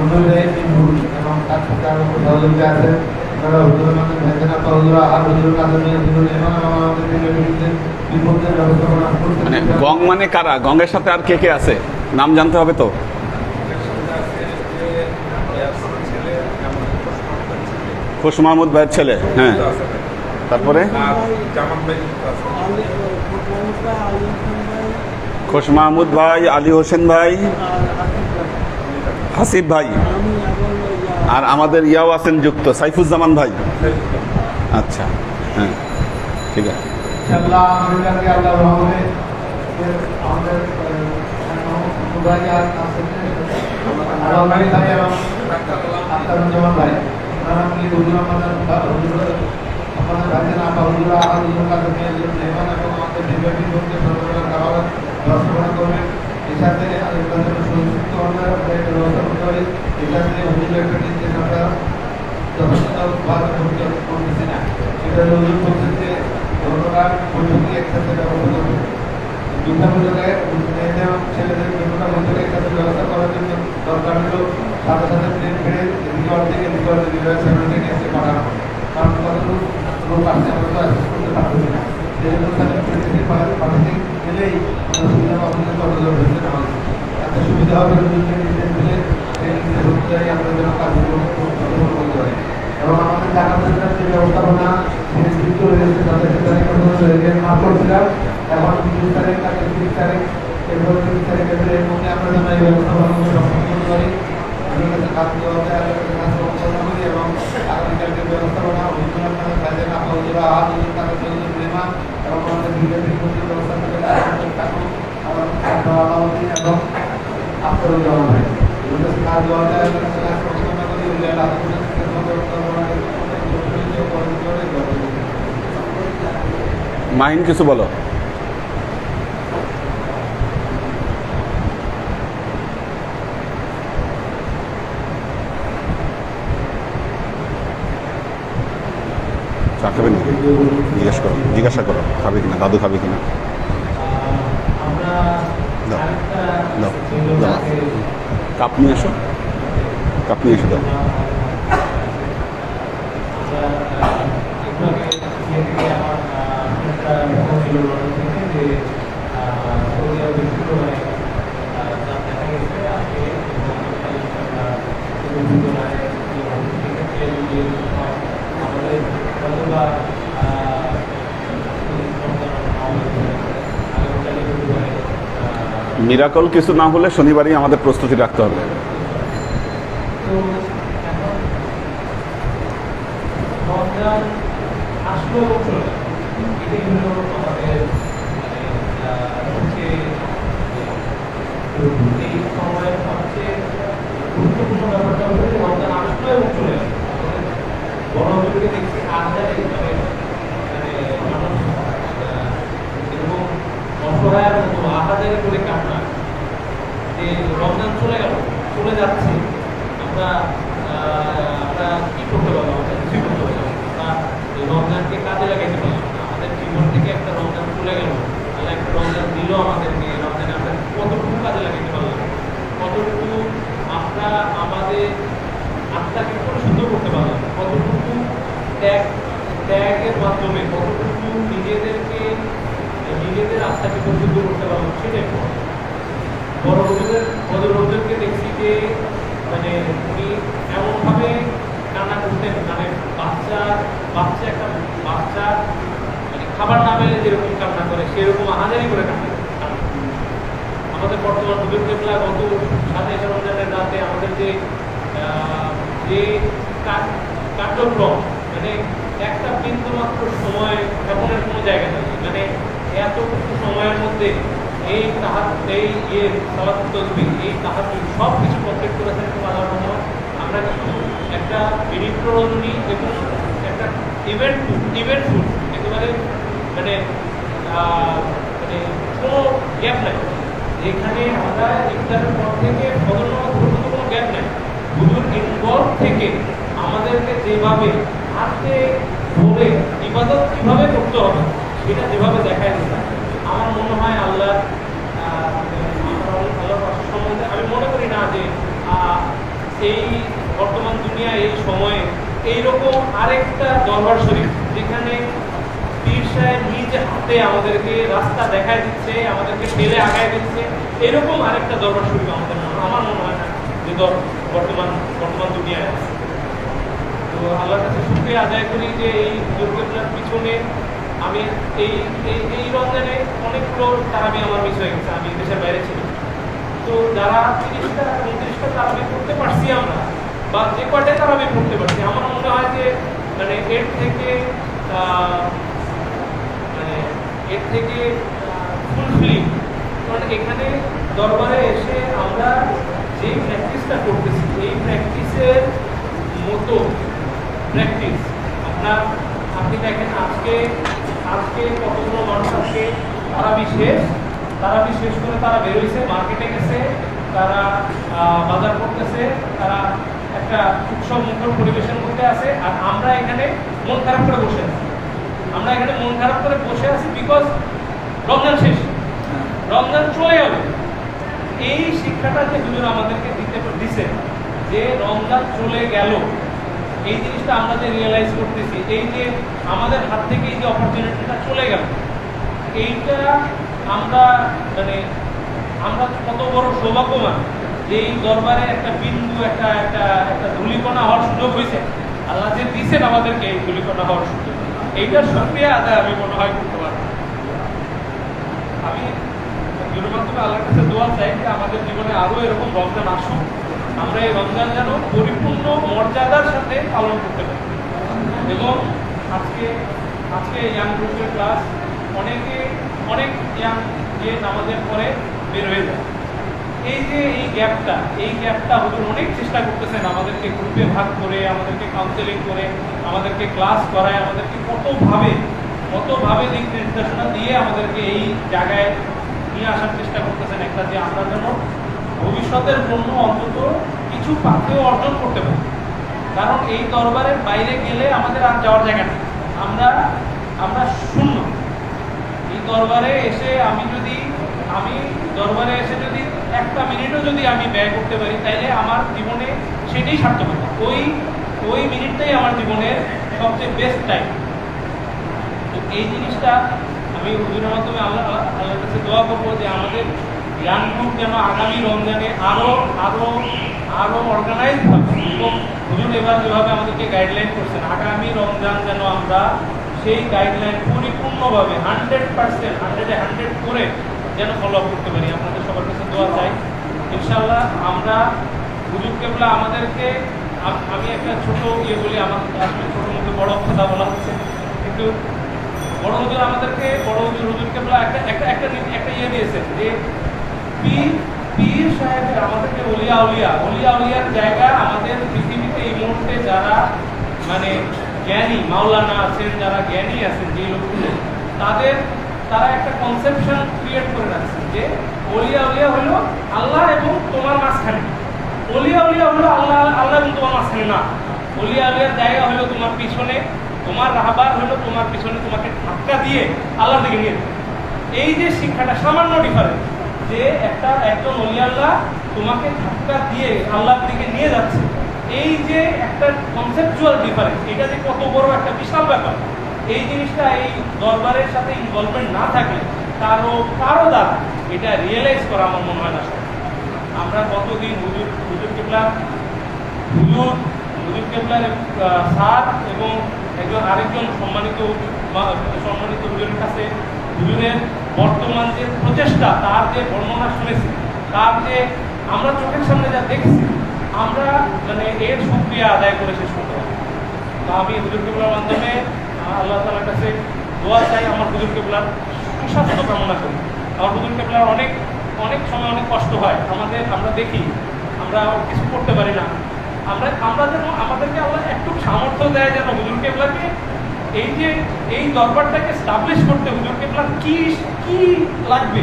অনুযায়ী তিনপুর এবং তার সাথে আরও সহযোগী আছে। আপনারা হুজুরের মধ্যে ভেজেন আপনার আর হুজুরের কাছে হুজুর এবং আমাদের বিরুদ্ধে বিপদের ব্যবস্থাপনা করতে মানে গং মানে কারা? গঙ্গের সাথে আর কে কে আছে? নাম জানতে হবে তো। খুশ মাহমুদ ভাইয়ের ছেলে হ্যাঁ। তারপরে? খুশ মাহমুদ ভাই আলী হোসেন ভাই। হাসিফ ভাই আর আমাদের ইয়াও আছেন যুক্ত সাইফুজ্জামান ভাই। আচ্ছা হ্যাঁ ঠিক আছে। আমাদের এর সাথে হুজুর একটা নির্দেশ করতেছি না। সেটা বলছেন যে ধন্যবাদ বৈঠকে একসাথে ব্যবস্থা করবে দুর্গাপূজাকে মেয়েদের ছেলেদের বিভিন্ন বৈঠকে একসাথে ব্যবস্থা করার জন্য দরকার হলো সাথে সাথে প্লেন ফেরে এদিকে অর্ধেক এদিকে অর্ধেক বিজয় সেভেন থেকে এসে পাঠানো। কারণ কতটুকু লোক আসছে আমরা তো অ্যাসেস করতে পারতেছি না। সেই জন্য প্লেন থেকে পাঠাতে গেলেই আমরা সুবিধা পাবলিকের কতজন হচ্ছে না এত সুবিধা হবে দিলে সেই অনুযায়ী আমরা যেন কাজগুলো সম্পন্ন করতে পারি এবং আমাদের টাকা পয়সার যে ব্যবস্থাপনা নির্দিষ্ট রয়েছে তাদের ক্ষেত্রে মাফ করছিলাম এখন তিরিশ তারিখ তাকে তিরিশ তারিখ এরপর তিরিশ তারিখের এর মধ্যে আমরা যেন এই ব্যবস্থাপনাগুলো সম্পন্ন করতে পারি আমাদের কাছে কাজ এগুলোর মাহিন কিছু বলো। চা খাবে না জিজ্ঞেস করো, জিজ্ঞাসা করো, খাবে কিনা, দাদু খাবে কিনা? দাও দাও দাও। কাপ নিয়ে এসো। কাপ নিয়ে এসো দাও। মিরাকল কিছু না হলে শনিবারই আমাদের প্রস্তুতি রাখতে হবে। আসলো এবং চলে গেল। এটাই হলো আমাদের মানে, আহ, সবচেয়ে, এই সময়ের সবচেয়ে গুরুত্বপূর্ণ ব্যাপারটা হলো যে রমজান আসলো এবং চলে গেল। আমাদের বড়দেরকে দেখছি আহারে মানে মানে মানুষ আহ, এরকম অসহায়ের মতো আহাদের করে কান্না যে রমজান চলে গেল চলে যাচ্ছে আমরা আহ, আমরা কি করতে পারব আমরা কিছুই করতে পারব না। আমরা এই রমজানকে কাজে লাগাইতে পারলাম না আমাদের জীবন থেকে একটা রমজান চলে গেল আল্লাহ একটা রমজান দিল আমাদেরকে এই রমজানে আমরা কতটুকু কাজে লাগাইতে পারলাম কতটুকু আমরা আমাদের আত্মাকে পরিশুদ্ধ করতে পারলাম কতটুকু ত্যাগ ত্যাগের মাধ্যমে কতটুকু নিজেদেরকে নিজেদের আত্মাকে পরিশুদ্ধ করতে পারলাম সেটাই বড়। বড় রোগীদের বড় রোগীদেরকে দেখছি যে মানে উনি এমনভাবে কান্না করতেন মানে বাচ্চা বাচ্চা একটা বাচ্চা মানে খাবার না পেলে যেরকম কান্না করে সেরকম আহাজারি করে কান্না করে। আমাদের বর্তমান রোগীর কেবলা গত সাথে রমজানের রাতে আমাদের যে আহ, যে কাজ- কার্যক্রম মানে একটা বিন্দু মাত্র সময় এমনের কোনো জায়গা নেই। মানে এতটুকু সময়ের মধ্যে এই তাহার এই ইয়ে তসবি এই তাহার সব কিছু কমপ্লিট করেছেন খুব রহমান আমরা কিন্তু একটা বিনিত্র রজনী এবং একটা ইভেন্ট ইভেন্ট ফুড একেবারে মানে মানে কোনো গ্যাপ নাই। এখানে আমরা ইফতারের পর থেকে ফজর পর্যন্ত কোনো গ্যাপ নাই। ইনভলভ থেকে আমাদেরকে যেভাবে হাতে ধরে ইবাদত কীভাবে করতে হবে, সেটা যেভাবে দেখায় দিচ্ছে আমার মনে হয় আল্লাহ সম্বন্ধে আমি মনে করি না যে এই বর্তমান দুনিয়া, এই সময়ে এইরকম আরেকটা দরবার শরীফ, যেখানে পীর সাহেব নিজ হাতে আমাদেরকে রাস্তা দেখায় দিচ্ছে, আমাদেরকে ঠেলে আগায় দিচ্ছে, এরকম আরেকটা দরবার শরীফ আমাদের আমার মনে হয় না যে বর্তমান বর্তমান দুনিয়ায় আছে। তো আল্লাহর কাছে শুক্রিয়া আদায় করি যে এই দুর্ঘটনার পিছনে আমি এই এই রমজানে অনেকগুলো তারাবি আমার মিস হয়ে গেছে আমি দেশের বাইরে ছিলাম তো যারা তিরিশটা উনত্রিশটা তারাবি করতে পারছি আমরা বা যে কয়টাই তারাবি করতে পারছি আমার মনে হয় যে মানে এর থেকে মানে এর থেকে ফুলফিলিং কারণ এখানে দরবারে এসে আমরা যে প্র্যাকটিসটা করতেছি। এই প্র্যাকটিসের মতো প্র্যাকটিস আপনার, আপনি দেখেন আজকে আজকে কতগুলো মানুষ আজকে তারা বিশেষ তারা বিশেষ করে তারা বেরোইছে মার্কেটে গেছে, তারা বাজার করতেছে, তারা একটা উৎসব মুখর পরিবেশন করতে আছে, আর আমরা এখানে মন খারাপ করে বসে আছি। আমরা এখানে মন খারাপ করে বসে আছি বিকজ রমজান শেষ। রমজান চলে যাবে। এই শিক্ষাটা যে হুজুর আমাদেরকে দিতে দিছে, যে রমজান চলে গেল এই জিনিসটা আমরা যে রিয়েলাইজ করতেছি, এই যে আমাদের হাত থেকে এই যে অপরচুনিটিটা চলে গেল, এইটা আমরা মানে আমরা কত বড় সৌভাগ্যবান যে এই দরবারে একটা বিন্দু, একটা একটা একটা ধুলিকণা হওয়ার সুযোগ হয়েছে। আল্লাহ যে দিছেন আমাদেরকে এই ধুলিকণা হওয়ার সুযোগ। এইটার সক্রিয়া আদায় আমি মনে হয় করতে পারব। আমি ভিডিওর আল্লাহর কাছে দোয়া চাই যে আমাদের জীবনে আরও এরকম রমজান আসুক। আমরা এই রমজান যেন পরিপূর্ণ মর্যাদার সাথে পালন করতে পারি। এবং আজকে আজকে ইয়াং গ্রুপের ক্লাস অনেকে, অনেক ইয়াং যে নামাজের পরে বের হয়ে যায়। এই যে এই গ্যাপটা এই গ্যাপটা হুজুর অনেক চেষ্টা করতেছেন আমাদেরকে গ্রুপে ভাগ করে, আমাদেরকে কাউন্সেলিং করে, আমাদেরকে ক্লাস করায়, আমাদেরকে কতভাবে কতভাবে দিক নির্দেশনা দিয়ে আমাদেরকে এই জায়গায় নিয়ে আসার চেষ্টা করতেছেন একটা যে আমরা যেন ভবিষ্যতের জন্য অন্তত কিছু পাথেও অর্জন করতে পারি। কারণ এই দরবারের বাইরে গেলে আমাদের আর যাওয়ার জায়গা নেই। আমরা আমরা শূন্য। এই দরবারে এসে আমি যদি, আমি দরবারে এসে যদি একটা মিনিটও যদি আমি ব্যয় করতে পারি, তাইলে আমার জীবনে সেটাই সার্থকতা ওই ওই মিনিটটাই আমার জীবনের সবচেয়ে বেস্ট টাইম তো এই জিনিসটা আমি হুজুরের মাধ্যমে আল্লাহ আল্লাহ- আল্লাহর কাছে দোয়া করব যে আমাদের জ্ঞান যেন আগামী রমজানে আরও আরও আরও অর্গানাইজ হবে। এবং হুজুর এবার যেভাবে আমাদেরকে গাইডলাইন করছেন, আগামী রমজান যেন আমরা সেই গাইডলাইন পরিপূর্ণভাবে হান্ড্রেড পার্সেন্ট হান্ড্রেডে হান্ড্রেড করে যেন ফলো আপ করতে পারি। আপনাদের সবার কাছে দোয়া চাই। ইনশাল্লাহ আমরা হুজুর কেবলা আমাদেরকে, আমি একটা ছোট ইয়ে বলি, আমার আসলে ছোট মতো বড় কথা বলা হচ্ছে। কিন্তু বড় হুজুর আমাদেরকে, বড় হুজুর হুজুর কেবলা একটা একটা একটা ইয়ে দিয়েছেন যে পীর পীর সাহেবের আমাদেরকে অলিয়া উলিয়া অলিয়া উলিয়ার জায়গা আমাদের পৃথিবীতে এই মুহূর্তে যারা মানে জ্ঞানী, মাওলানা আছেন, যারা জ্ঞানী আছেন যে লোকগুলো, তাদের, তারা একটা কনসেপশন ক্রিয়েট করে রাখছেন যে অলিয়া উলিয়া হলো আল্লাহ এবং তোমার মাঝখানে। অলিয়া উলিয়া হলো আল্লাহ আল্লাহ এবং তোমার মাঝখানে না। অলিয়া উলিয়ার জায়গা হলো তোমার পিছনে, তোমার রাহবার হলো তোমার পিছনে তোমাকে ধাক্কা দিয়ে আল্লাহর দিকে নিয়ে এই যে শিক্ষাটা সামান্য ডিফারেন্স যে একটা একজন অলিয়াল্লাহ তোমাকে ধাক্কা দিয়ে আল্লাহর দিকে নিয়ে যাচ্ছে এই যে একটা কনসেপচুয়াল ডিফারেন্স এটা যে কত বড় একটা বিশাল ব্যাপার এই জিনিসটা এই দরবারের সাথে ইনভলভমেন্ট না থাকলে কারও কারও দ্বারা এটা রিয়েলাইজ করা আমার মনে হয় না। আমরা কতদিন হুজুর হুজুর কেবলা হুজুর হুজুর কেবলার স্যার এবং একজন আরেকজন সম্মানিত সম্মানিত হুজুরের কাছে হুজুরের বর্তমান যে প্রচেষ্টা, তার যে বর্ণনা শুনেছি, তার যে আমরা চোখের সামনে যা দেখছি, আমরা মানে এর সুক্রিয়া আদায় করে শেষ করতে পারি। তো আমি হুজুর কেবলার মাধ্যমে আল্লাহ তালার কাছে দোয়া চাই আমার হুজুর কেবলার সুস্বাস্থ্য কামনা করি। আমার হুজুর কেবলার অনেক অনেক সময় অনেক কষ্ট হয়। আমাদের, আমরা দেখি, আমরা কিছু করতে পারি না। আমরা আমরা যেন, আমাদেরকে আল্লাহ একটু সামর্থ্য দেয় যেন হুজুর কেবলাকে এই যে এই দরবারটাকে স্টাবলিশ করতে হুজুর কেবলার কি কি লাগবে?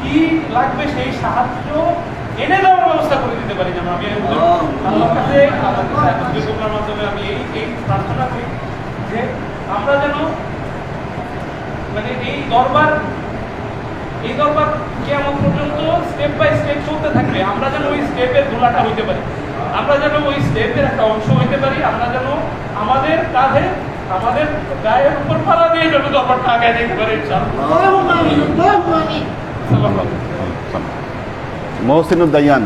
কি লাগবে সেই সাহায্য এনে দেওয়ার ব্যবস্থা করে দিতে পারি যেন আমি আল্লাহর কাছে মাধ্যমে আমি এই এই প্রার্থনা করি যে আমরা যেন মানে এই দরবার এই দরবার কেমন পর্যন্ত স্টেপ বাই স্টেপ চলতে থাকবে আমরা যেন ওই স্টেপের ধুলাটা হইতে পারি। আমরা যেন ওই স্টেপের একটা অংশ হইতে পারি আমরা যেন আমাদের কাঁধে আমাদের গায়ের উপর পালা দিয়ে যাবে তো আমার টাকা দিয়ে করে মোহসিনুদ্দান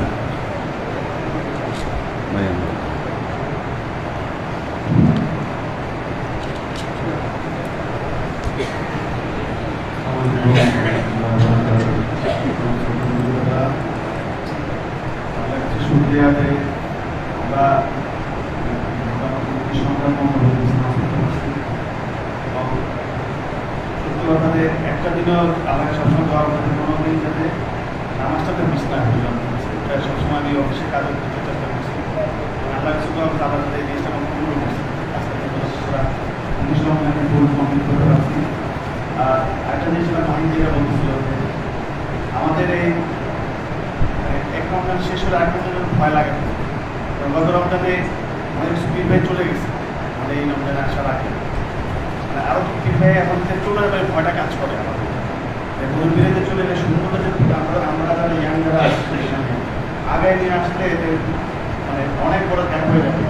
মানে অনেক বড় গ্যাপ হয়ে যাবে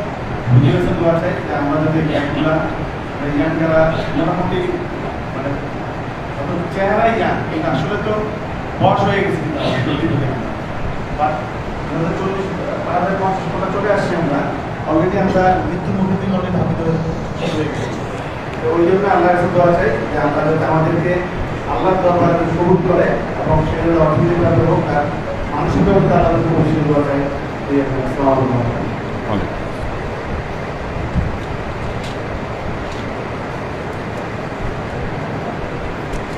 বুঝে গেছে দোয়া চাই যে আমরা যাতে গ্যাপগুলা যারা মোটামুটি মানে চেহারাই ইয়াং কিন্তু আসলে তো বয়স হয়ে গেছে বাট চল্লিশ ওই জন্য আল্লাহ কাছে দোয়া আমাদেরকে আল্লাহ করে এবং সেখানে অর্থনৈতিকভাবে হোক আর মানসিকভাবে আল্লাহ পরিষেবা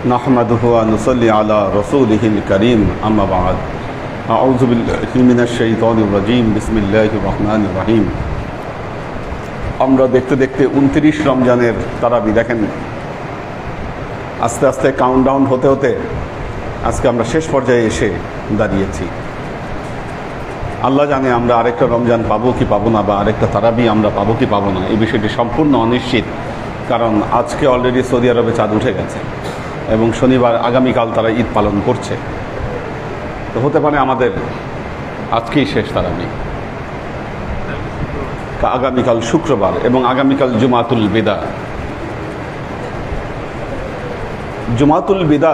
نحمده ونصلي على رسوله الكريم أما بعد أعوذ بالله من الشيطان الرجيم بسم الله الرحمن الرحيم আমরা দেখতে দেখতে উনত্রিশ রমজানের তারাবি দেখেন আস্তে আস্তে কাউন্টডাউন হতে হতে আজকে আমরা শেষ পর্যায়ে এসে দাঁড়িয়েছি আল্লাহ জানে আমরা আরেকটা রমজান পাবো কি পাবো না, বা আরেকটা তারাবি আমরা পাবো কি পাবো না, এই বিষয়টি সম্পূর্ণ অনিশ্চিত, কারণ আজকে অলরেডি সৌদি আরবে চাঁদ উঠে গেছে, এবং শনিবার আগামীকাল তারা ঈদ পালন করছে। তো হতে পারে আমাদের আজকেই শেষ তারাবি। আগামীকাল শুক্রবার এবং আগামীকাল জুমাতুল বিদা। জুমাতুল বিদা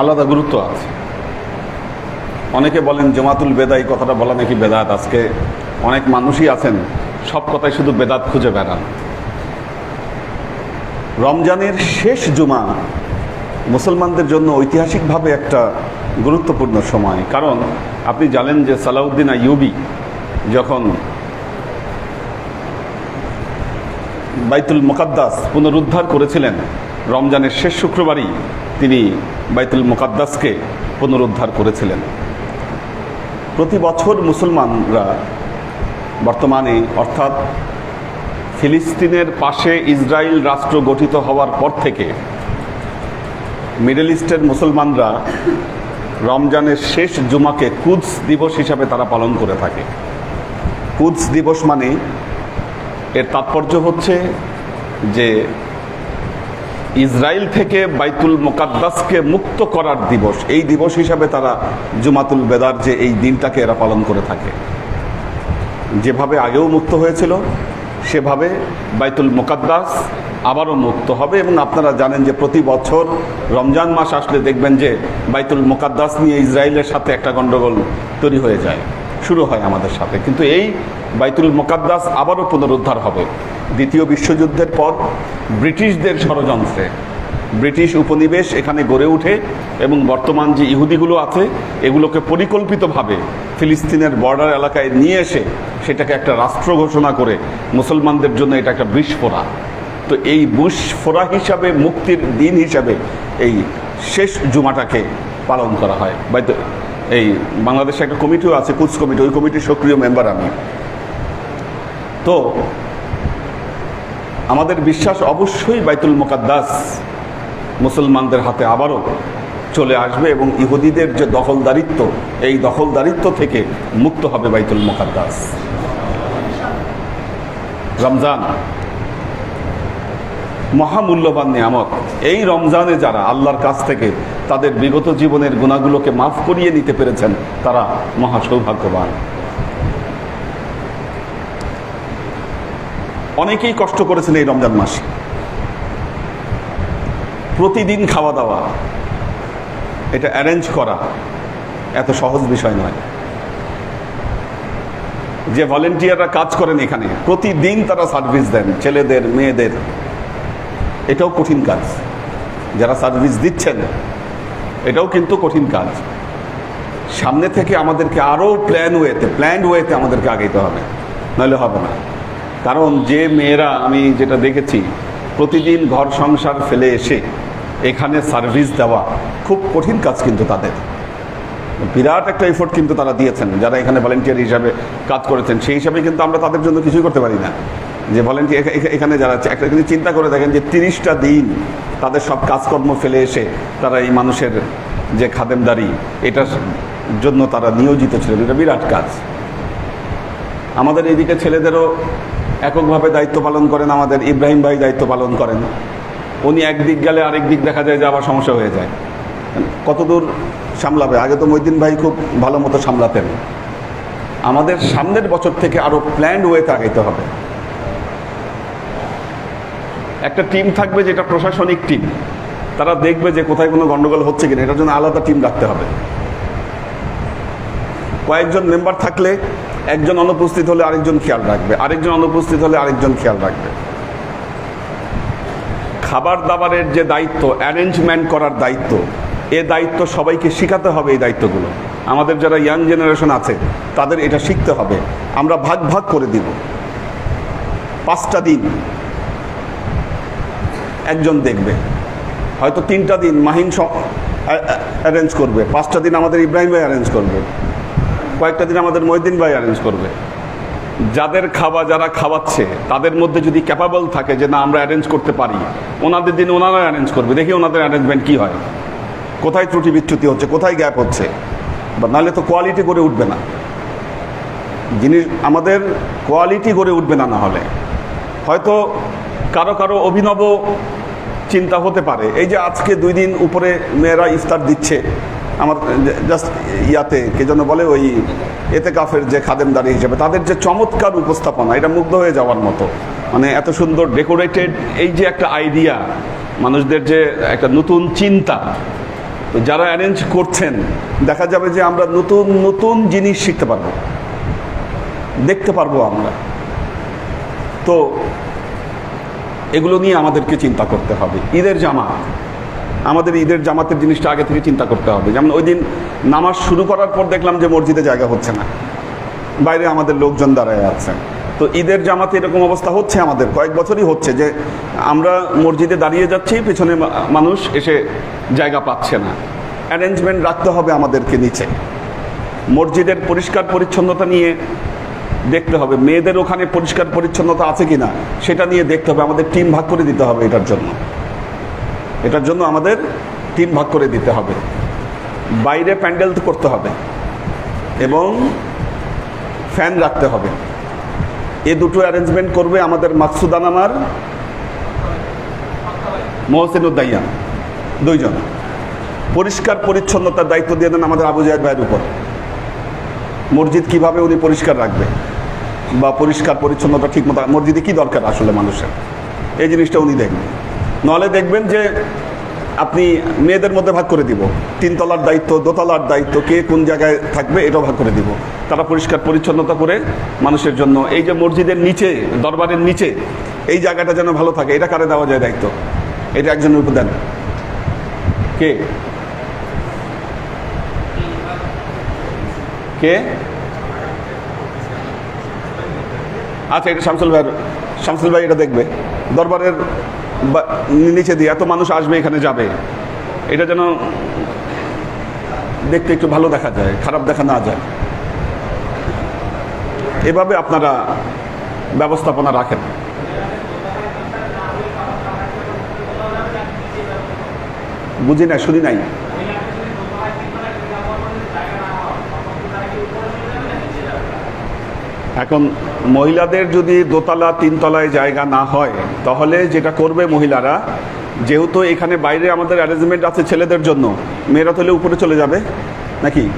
আলাদা গুরুত্ব আছে। অনেকে বলেন জমাতুল বেদা, এই কথাটা বলা নাকি বেদাত? আজকে অনেক মানুষই আছেন, সব কথাই শুধু বেদাত খুঁজে বেড়ান। রমজানের শেষ জুমা মুসলমানদের জন্য ঐতিহাসিকভাবে একটা গুরুত্বপূর্ণ সময়। কারণ আপনি জানেন যে সালাউদ্দিন আইয়ুবি যখন বাইতুল মোকাদ্দাস পুনরুদ্ধার করেছিলেন, রমজানের শেষ শুক্রবারই তিনি বাইতুল মোকাদ্দাসকে পুনরুদ্ধার করেছিলেন। প্রতি বছর মুসলমানরা বর্তমানে, অর্থাৎ ফিলিস্তিনের পাশে ইসরায়েল রাষ্ট্র গঠিত হওয়ার পর থেকে মিডল ইস্টের মুসলমানরা রমজানের শেষ জুমাকে কুদস দিবস হিসাবে তারা পালন করে থাকে। কুদস দিবস মানে এর তাৎপর্য হচ্ছে যে ইসরায়েল থেকে বাইতুল মোকাদ্দাসকে মুক্ত করার দিবস। এই দিবস হিসাবে তারা জুমাতুল বেদার যে এই দিনটাকে এরা পালন করে থাকে। যেভাবে আগেও মুক্ত হয়েছিল, সেভাবে বাইতুল মোকাদ্দাস আবারও মুক্ত হবে এবং আপনারা জানেন যে প্রতি বছর রমজান মাস আসলে দেখবেন যে বাইতুল মোকাদ্দাস নিয়ে ইসরায়েলের সাথে একটা গণ্ডগোল তৈরি হয়ে যায়। শুরু হয় আমাদের সাথে। কিন্তু এই বাইতুল মোকাদ্দাস আবারও পুনরুদ্ধার হবে। দ্বিতীয় বিশ্বযুদ্ধের পর ব্রিটিশদের ষড়যন্ত্রে। ব্রিটিশ উপনিবেশ এখানে গড়ে ওঠে এবং বর্তমান যে ইহুদিগুলো আছে, এগুলোকে পরিকল্পিতভাবে ফিলিস্তিনের বর্ডার এলাকায় নিয়ে এসে সেটাকে একটা রাষ্ট্র ঘোষণা করে মুসলমানদের জন্য এটা একটা বিস্ফোরা। তো এই বুসফোরা হিসাবে, মুক্তির দিন হিসাবে এই শেষ জুমাটাকে পালন করা হয়। বাইত এই বাংলাদেশে একটা কমিটিও আছে, কুচ কমিটি, ওই কমিটির সক্রিয় মেম্বার আমি। তো আমাদের বিশ্বাস অবশ্যই বাইতুল মোকাদ্দাস মুসলমানদের হাতে আবারও চলে আসবে এবং ইহুদিদের যে দখলদারিত্ব, এই দখলদারিত্ব থেকে মুক্ত হবে বাইতুল মোকাদ্দাস। রমজান মহামূল্যবান নিয়ামত। এই রমজানে যারা আল্লাহর কাছ থেকে তাদের বিগত জীবনের গুণাগুলোকে মাফ করিয়ে নিতে পেরেছেন, তারা মহা সৌভাগ্যবান। অনেকেই কষ্ট করেছেন এই রমজান মাসে। প্রতিদিন খাওয়া দাওয়া, এটা অ্যারেঞ্জ করা এত সহজ বিষয় নয়। যে ভলেন্টিয়াররা কাজ করেন এখানে, প্রতিদিন তারা সার্ভিস দেন, ছেলেদের, মেয়েদের। এটাও কঠিন কাজ। যারা সার্ভিস দিচ্ছেন, এটাও কিন্তু কঠিন কাজ। সামনে থেকে আমাদেরকে আরও প্ল্যান ওয়েতে প্ল্যান্ড ওয়েতে আমাদেরকে আগাইতে হবে। নাহলে হবে না। কারণ যে মেয়েরা আমি যেটা দেখেছি, প্রতিদিন ঘর সংসার ফেলে এসে এখানে সার্ভিস দেওয়া খুব কঠিন কাজ কিন্তু তাদের। বিরাট একটা এফোর্ট কিন্তু তারা দিয়েছেন, যারা এখানে ভলেন্টিয়ার হিসাবে কাজ করেছেন, সেই হিসাবে কিন্তু আমরা তাদের জন্য কিছুই করতে পারি না। যে ভলেন্টিয়ার এখানে যারা আছে, একটা কিন্তু চিন্তা করে দেখেন যে তিরিশটা দিন তাদের সব কাজকর্ম ফেলে এসে তারা এই মানুষের যে খাদেমদারি, এটার জন্য তারা নিয়োজিত ছিলেন, এটা বিরাট কাজ। আমাদের এদিকে ছেলেদেরও এককভাবে দায়িত্ব পালন করেন, আমাদের ইব্রাহিম ভাই দায়িত্ব পালন করেন। উনি একদিক গেলে আরেক দিক দেখা যায় যে আবার সমস্যা হয়ে যায়। কতদূর সামলাবে? আগে তো মইদিন ভাই খুব ভালো মতো সামলাতেন। আমাদের সামনের বছর থেকে আরও প্ল্যান্ড ওয়েতে আগাইতে হবে। একটা টিম থাকবে যেটা প্রশাসনিক টিম তারা দেখবে যে কোথায় কোনো গন্ডগোল হচ্ছে কিনা, এটার জন্য আলাদা টিম রাখতে হবে। কয়েকজন মেম্বার থাকলে একজন অনুপস্থিত হলে আরেকজন খেয়াল রাখবে। আরেকজন অনুপস্থিত হলে আরেকজন খেয়াল রাখবে। খাবার দাবারের যে দায়িত্ব অ্যারেঞ্জমেন্ট করার দায়িত্ব, এ দায়িত্ব সবাইকে শেখাতে হবে এই দায়িত্বগুলো। আমাদের যারা ইয়াং জেনারেশন আছে, তাদের এটা শিখতে হবে। আমরা ভাগ ভাগ করে দিব। পাঁচটা দিন একজন দেখবে। হয়তো তিনটা দিন মাহিন অ্যারেঞ্জ করবে। পাঁচটা দিন আমাদের ইব্রাহিম ভাই অ্যারেঞ্জ করবে। কয়েকটা দিন আমাদের মহিদিন ভাই অ্যারেঞ্জ করবে। যাদের খাওয়া, যারা খাওয়াচ্ছে, তাদের মধ্যে যদি ক্যাপাবল থাকে যে, না, আমরা অ্যারেঞ্জ করতে পারি। ওনাদের দিন ওনারা অ্যারেঞ্জ করবে। দেখি ওনাদের অ্যারেঞ্জমেন্ট কী হয়। কোথায় ত্রুটি বিচ্যুতি হচ্ছে, কোথায় গ্যাপ হচ্ছে? বা নাহলে তো কোয়ালিটি করে উঠবে না। জিনিস আমাদের কোয়ালিটি গড়ে উঠবে না না হলে হয়তো কারও কারও অভিনব চিন্তা হতে পারে। এই যে আজকে দুই দিন উপরে মেয়েরা ইফতার দিচ্ছে আমার জাস্ট ইয়াতে, কে যেন বলে ওই এতে কাফের যে খাদেমদারি হিসেবে, তাদের যে চমৎকার উপস্থাপনা, এটা মুগ্ধ হয়ে যাওয়ার মতো। মানে এত সুন্দর ডেকোরেটেড এই যে একটা আইডিয়া মানুষদের যে একটা নতুন চিন্তা, তো যারা অ্যারেঞ্জ করছেন, দেখা যাবে যে আমরা নতুন নতুন জিনিস শিখতে পারব। দেখতে পারব আমরা। তো এগুলো নিয়ে আমাদেরকে চিন্তা করতে হবে। ঈদের জামা আমাদের ঈদের জামাতের জিনিসটা আগে থেকে চিন্তা করতে হবে। যেমন ওই দিন নামাজ শুরু করার পর দেখলাম যে মসজিদে জায়গা হচ্ছে না। বাইরে আমাদের লোকজন দাঁড়ায় আছে। তো ঈদের জামাতে এরকম অবস্থা হচ্ছে আমাদের। কয়েক বছরই হচ্ছে যে আমরা মসজিদে দাঁড়িয়ে যাচ্ছি, পেছনে মানুষ এসে জায়গা পাচ্ছে না। অ্যারেঞ্জমেন্ট রাখতে হবে আমাদেরকে নিচে। মসজিদের পরিষ্কার পরিচ্ছন্নতা নিয়ে দেখতে হবে। মেয়েদের ওখানে পরিষ্কার পরিচ্ছন্নতা আছে কিনা, সেটা নিয়ে দেখতে হবে। আমাদের টিম ভাগ করে দিতে হবে এটার জন্য। এটার জন্য আমাদের তিন ভাগ করে দিতে হবে। বাইরে প্যান্ডেল করতে হবে এবং ফ্যান রাখতে হবে। এ দুটো অ্যারেঞ্জমেন্ট করবে আমাদের মাকসুদান আমার মহসিন উদ্দাইয়ান দুইজন। পরিষ্কার পরিচ্ছন্নতার দায়িত্ব দিয়ে দেন আমাদের আবু জাহেদ ভাইয়ের উপর। মসজিদ কীভাবে উনি পরিষ্কার রাখবে বা পরিষ্কার পরিচ্ছন্নতা ঠিক মতো মসজিদে কী দরকার আসলে মানুষের? এই জিনিসটা উনি দেখবেন। নাহলে দেখবেন যে আপনি মেয়েদের মধ্যে ভাগ করে দিব। তিনতলার দায়িত্ব, দোতলার দায়িত্ব, কে কোন জায়গায় থাকবে এটাও ভাগ করে দিব। তারা পরিষ্কার পরিচ্ছন্নতা করে মানুষের জন্য। এই যে মসজিদের নিচে, দরবারের নিচে, এই জায়গাটা যেন ভালো থাকে, এটা কারে দেওয়া যায় দায়িত্ব? এটা একজনের উপর দেন। কে? কে? আচ্ছা এটা শামসুল ভাই শামসুল ভাই এটা দেখবে। দরবারের নিচে দিয়ে, এত মানুষ আসবে, এখানে যাবে। এটা যেন দেখতে একটু ভালো দেখা যায়, খারাপ দেখা না যায়। এভাবে আপনারা ব্যবস্থাপনা রাখেন। বুঝি না, শুনি নাই। এখন মহিলাদের যদি দোতলা, তিনতলায় জায়গা না হয়, তাহলে যেটা করবে মহিলারা, যেহেতু এখানে বাইরে আমাদের অ্যারেঞ্জমেন্ট আছে ছেলেদের জন্য, মেয়েরা তাহলে উপরে চলে যাবে নাকি?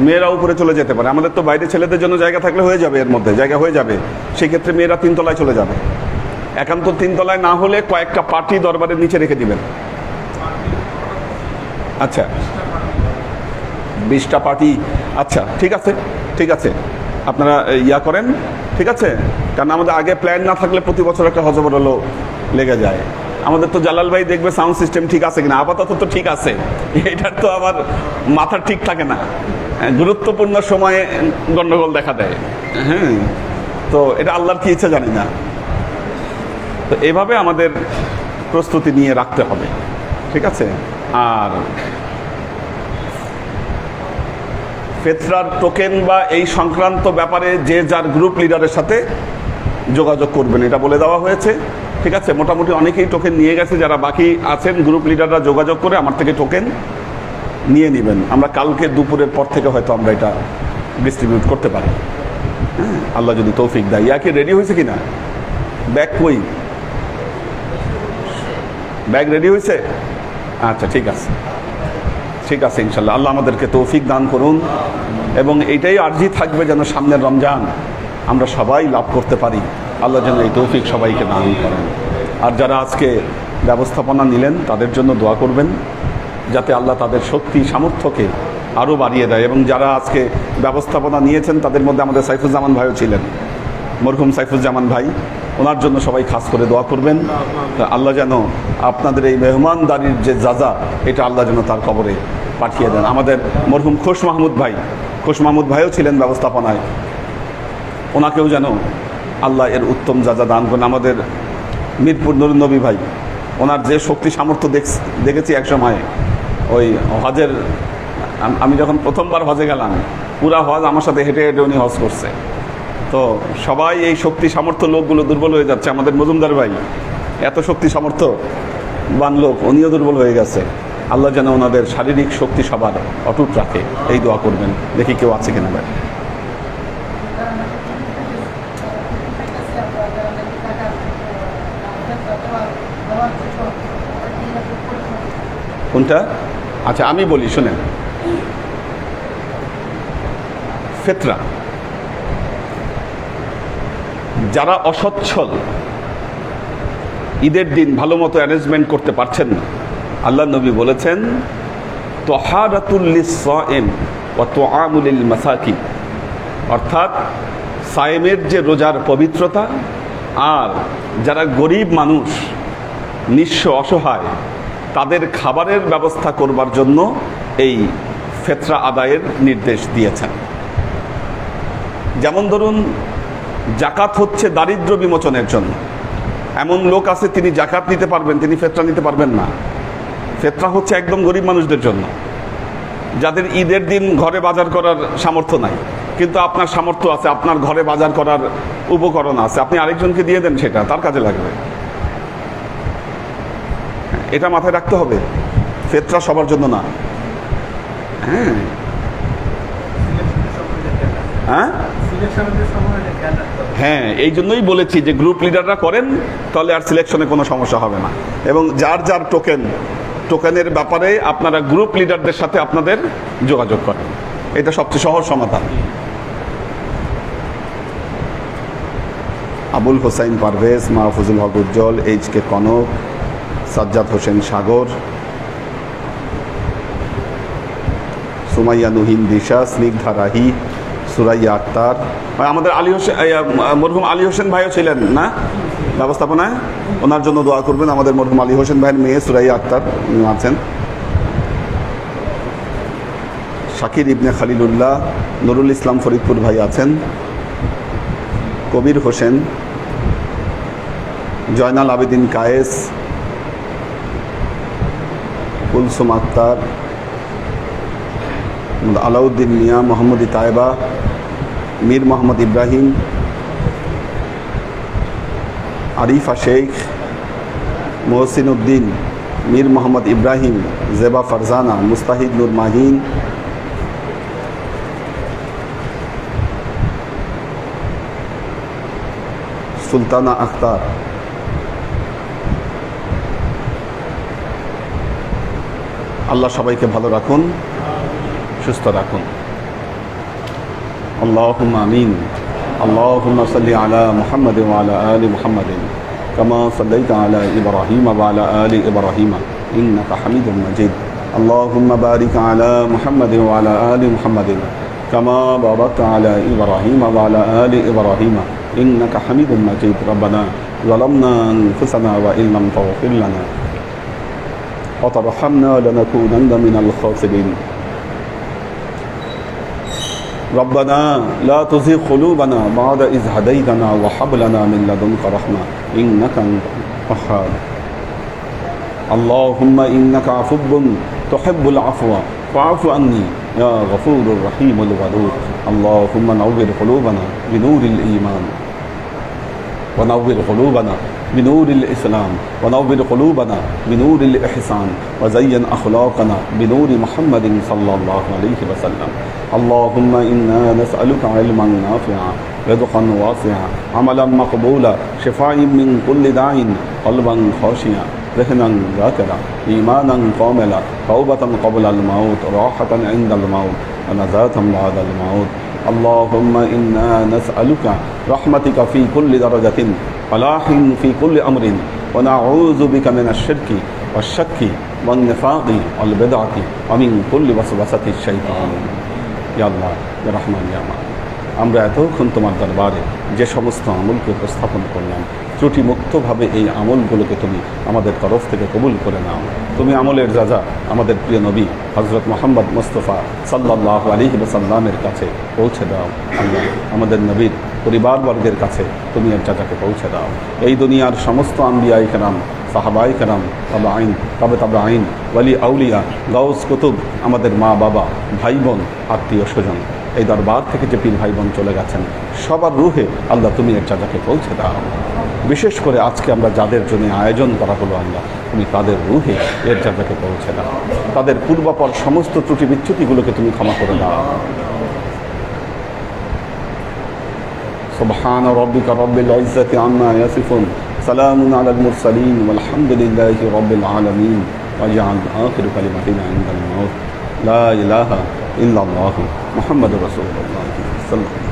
মেয়েরা উপরে চলে যেতে পারে। আমাদের তো বাইরে ছেলেদের জন্য জায়গা থাকলে হয়ে যাবে এর মধ্যে, জায়গা হয়ে যাবে। সেক্ষেত্রে মেয়েরা তিনতলায় চলে যাবে। একান্ত তিনতলায় না হলে কয়েকটা পার্টি দরবারের নিচে রেখে দিবেন। আচ্ছা। বিশটা পার্টি আচ্ছা ঠিক আছে ঠিক আছে। আপনারা ইয়া করেন, ঠিক আছে? কারণ আমাদের আগে প্ল্যান না থাকলে প্রতি বছর একটা হজবরলো লেগে যায়। আমাদের তো জালাল ভাই দেখবে সাউন্ড সিস্টেম ঠিক আছে কিনা? আপাতত তো ঠিক আছে। এটার তো আবার মাথা ঠিক থাকে না। গুরুত্বপূর্ণ সময়ে গন্ডগোল দেখা দেয়। হ্যাঁ? তো এটা আল্লাহর কি ইচ্ছা জানি না। তো এভাবে আমাদের প্রস্তুতি নিয়ে রাখতে হবে। ঠিক আছে? আর ফেতরার টোকেন বা এই সংক্রান্ত ব্যাপারে যে যার গ্রুপ লিডারের সাথে যোগাযোগ করবেন, এটা বলে দেওয়া হয়েছে। ঠিক আছে? মোটামুটি অনেকেই টোকেন নিয়ে গেছে, যারা বাকি আছেন গ্রুপ লিডাররা যোগাযোগ করে আমার থেকে টোকেন নিয়ে নেবেন। আমরা কালকে দুপুরের পর থেকে হয়তো আমরা এটা ডিস্ট্রিবিউট করতে পারি। হ্যাঁ আল্লাহ যদি তৌফিক দেয়। ইয়া কি রেডি হয়েছে কি না ব্যাগ কই? ব্যাগ রেডি হয়েছে? আচ্ছা ঠিক আছে। ঠিক আছে, ইনশাল্লাহ। আল্লাহ আমাদেরকে তৌফিক দান করুন এবং এইটাই আর্জি থাকবে যেন সামনের রমজান আমরা সবাই লাভ করতে পারি। আল্লাহ যেন এই তৌফিক সবাইকে দান করেন। আর যারা আজকে ব্যবস্থাপনা নিলেন, তাদের জন্য দোয়া করবেন, যাতে আল্লাহ তাদের শক্তি, সামর্থ্যকে আরও বাড়িয়ে দেয় এবং যারা আজকে ব্যবস্থাপনা নিয়েছেন, তাদের মধ্যে আমাদের সাইফুজ্জামান ভাইও ছিলেন। মরহুম সাইফুজ্জামান ভাই, ওনার জন্য সবাই খাস করে দোয়া করবেন। আল্লাহ যেন আপনাদের এই মেহমানদারির যে যাজা, এটা আল্লাহ যেন তার কবরে পাঠিয়ে দেন। আমাদের মরহুম খোশ মাহমুদ ভাই, খোশ মাহমুদ ভাইও ছিলেন ব্যবস্থাপনায়। ওনাকেও যেন আল্লাহ এর উত্তম যাজা দান করেন। আমাদের মিরপুর নুরুন নবী ভাই, ওনার যে শক্তি সামর্থ্য দেখ- দেখেছি এক সময়, ওই হজের, আমি যখন প্রথমবার হজে গেলাম, পুরা হজ আমার সাথে হেঁটে হেঁটে উনি হজ করছে। তো সবাই এই শক্তি সামর্থ্য লোকগুলো দুর্বল হয়ে যাচ্ছে। আমাদের মজুমদার ভাই, এত শক্তি সামর্থ্য বান লোক, উনিও দুর্বল হয়ে গেছে। আল্লাহ যেন ওনাদের শারীরিক শক্তি সবার অটুট রাখে। এই দোয়া করবেন। দেখি কেউ আছে কিনা ভাই। কোনটা? আচ্ছা আমি বলি, শুনেন। ফেতরা। যারা অসচ্ছল, ঈদের দিন ভালো মতো অ্যারেঞ্জমেন্ট করতে পারছেন না আল্লাহ নবী বলেছেন ও মাসাকি অর্থাৎ সায়েমের যে রোজার পবিত্রতা, আর যারা গরিব মানুষ, নিঃস্ব অসহায়, তাদের খাবারের ব্যবস্থা করবার জন্য এই ফেতরা আদায়ের নির্দেশ দিয়েছেন। যেমন ধরুন জাকাত হচ্ছে দারিদ্র বিমোচনের জন্য। এমন লোক আছে, তিনি জাকাত নিতে পারবেন, তিনি ফেতরা নিতে পারবেন না। ফেতরা হচ্ছে একদম গরিব মানুষদের জন্য। যাদের ঈদের দিন ঘরে বাজার করার সামর্থ্য নাই। কিন্তু আপনার সামর্থ্য আছে, আপনার ঘরে বাজার করার উপকরণ আছে। আপনি আরেকজনকে দিয়ে দেন সেটা, তার কাজে লাগবে। এটা মাথায় রাখতে হবে। ফেতরা সবার জন্য না। হ্যাঁ। হ্যাঁ? হ্যাঁ এই জন্যই বলেছি যে গ্রুপ লিডাররা করেন, তাহলে আর সিলেকশনে কোনো সমস্যা হবে না। এবং যার যার টোকেন টোকেনের ব্যাপারে আপনারা গ্রুপ লিডারদের সাথে আপনাদের যোগাযোগ করেন। এটা সবচেয়ে সহজ সমাধান। Abul Hossain Parvez, Mahfuzul Haque Ujjal, H K Konok, Sajjad Hossain Sagor, Sumaiya Nuhin Disha, Snigdha Rahi Suraiya Akter. আমাদের আলী হোসেন মরহুম আলী হোসেন ভাইও ছিলেন না ব্যবস্থাপনায়? ওনার জন্য দোয়া করবেন আমাদের মরহুম আলী হোসেন ভাইয়ের মেয়ে সুরাইয়া আক্তার আছেন। শাকির ইবনে খালিলুল্লাহ, নুরুল ইসলাম ফরিদপুর ভাই আছেন। কবির হোসেন, জয়নাল আবেদিন কায়েস, কুলসুম আক্তার আলাউদ্দিন মিয়া, মোহাম্মদ তায়েবা, মীর মোহাম্মদ ইব্রাহিম, আরিফা শেখ মোহসিন উদ্দিন মীর মোহাম্মদ ইব্রাহিম, জেবা ফারজানা, মুস্তাহিদ নুর মাহিন, সুলতানা আখতার। আল্লাহ সবাইকে ভালো রাখুন। সুস্থ রাখুন اللهم آمين اللهم صل على محمد وعلى آل محمد كما صليت على إبراهيم وعلى آل إبراهيم إنك حميد مجيد اللهم بارك على محمد وعلى آل محمد كما باركت على إبراهيم وعلى آل إبراهيم إنك حميد مجيد ربنا ظلمنا أنفسنا وإن لم تغفر لنا وترحمنا لنكونن من الخاسرين ربنا لا تزغ قلوبنا بعد إذ هديتنا وهب لنا من لدنك رحمة إنك أنت الوهاب. اللهم إنك عفو تحب العفو فاعف عني يا غفور الرحيم الودود. اللهم نور قلوبنا بنور الإيمان. ونور قلوبنا بنور الإسلام ونور قلوبنا بنور الإحسان وزين أخلاقنا بنور محمد صلى الله عليه وسلم. اللهم إنا نسألك علما نافعا رزقا واسعا عملا مقبولا شفاء من كل داع قلبا خاشعا ذهنا ذاكرا إيمانا كاملا توبة قبل الموت راحة عند الموت ونزاة بعد الموت. اللهم إنا نسألك رحمتك في كل درجة فلاح في كل أمر ونعوذ بك من الشرك والشك والنفاق والبدعة ومن كل وسوسة الشيطان يا الله يا رحمن يا مالك আমরা এতক্ষণ তোমার দরবারে যে সমস্ত আমলকে উপস্থাপন করলাম ত্রুটি মুক্তভাবে এই আমলগুলোকে তুমি আমাদের তরফ থেকে কবুল করে নাও। তুমি আমলের রাজা, আমাদের প্রিয় নবী হজরত মোহাম্মদ মুস্তফা সাল্লাহ আলী সাল্লামের কাছে পৌঁছে দাও। আল্লাহ আমাদের নবীর পরিবারবর্গের কাছে তুমি এর চাচাকে পৌঁছে দাও। এই দুনিয়ার সমস্ত আম্বিয়াই কেরাম সাহাবাই কেরাম তবে আইন তবে তবে আইন ওয়ালি আউলিয়া, গাউস কুতুব, আমাদের মা বাবা ভাই বোন আত্মীয় স্বজন, এই দরবার থেকে যে পীর ভাই বোন চলে গেছেন, সবার রুহে আল্লাহ তুমি এর চাচাকে পৌঁছে দাও। বিশেষ করে আজকে আমরা যাদের জন্য আয়োজন করা হলো আল্লাহ তুমি তাদের রুহে এর চাচাকে পৌঁছে দাও তাদের পূর্বাপর সমস্ত ত্রুটি বিচ্যুতিগুলোকে তুমি ক্ষমা করে দাও سبحان ربك رب العزة عما يصفون سلام على المرسلين والحمد لله رب العالمين واجعل آخر كلمتنا عند الموت لا إله إلا الله محمد رسول الله صلى الله عليه وسلم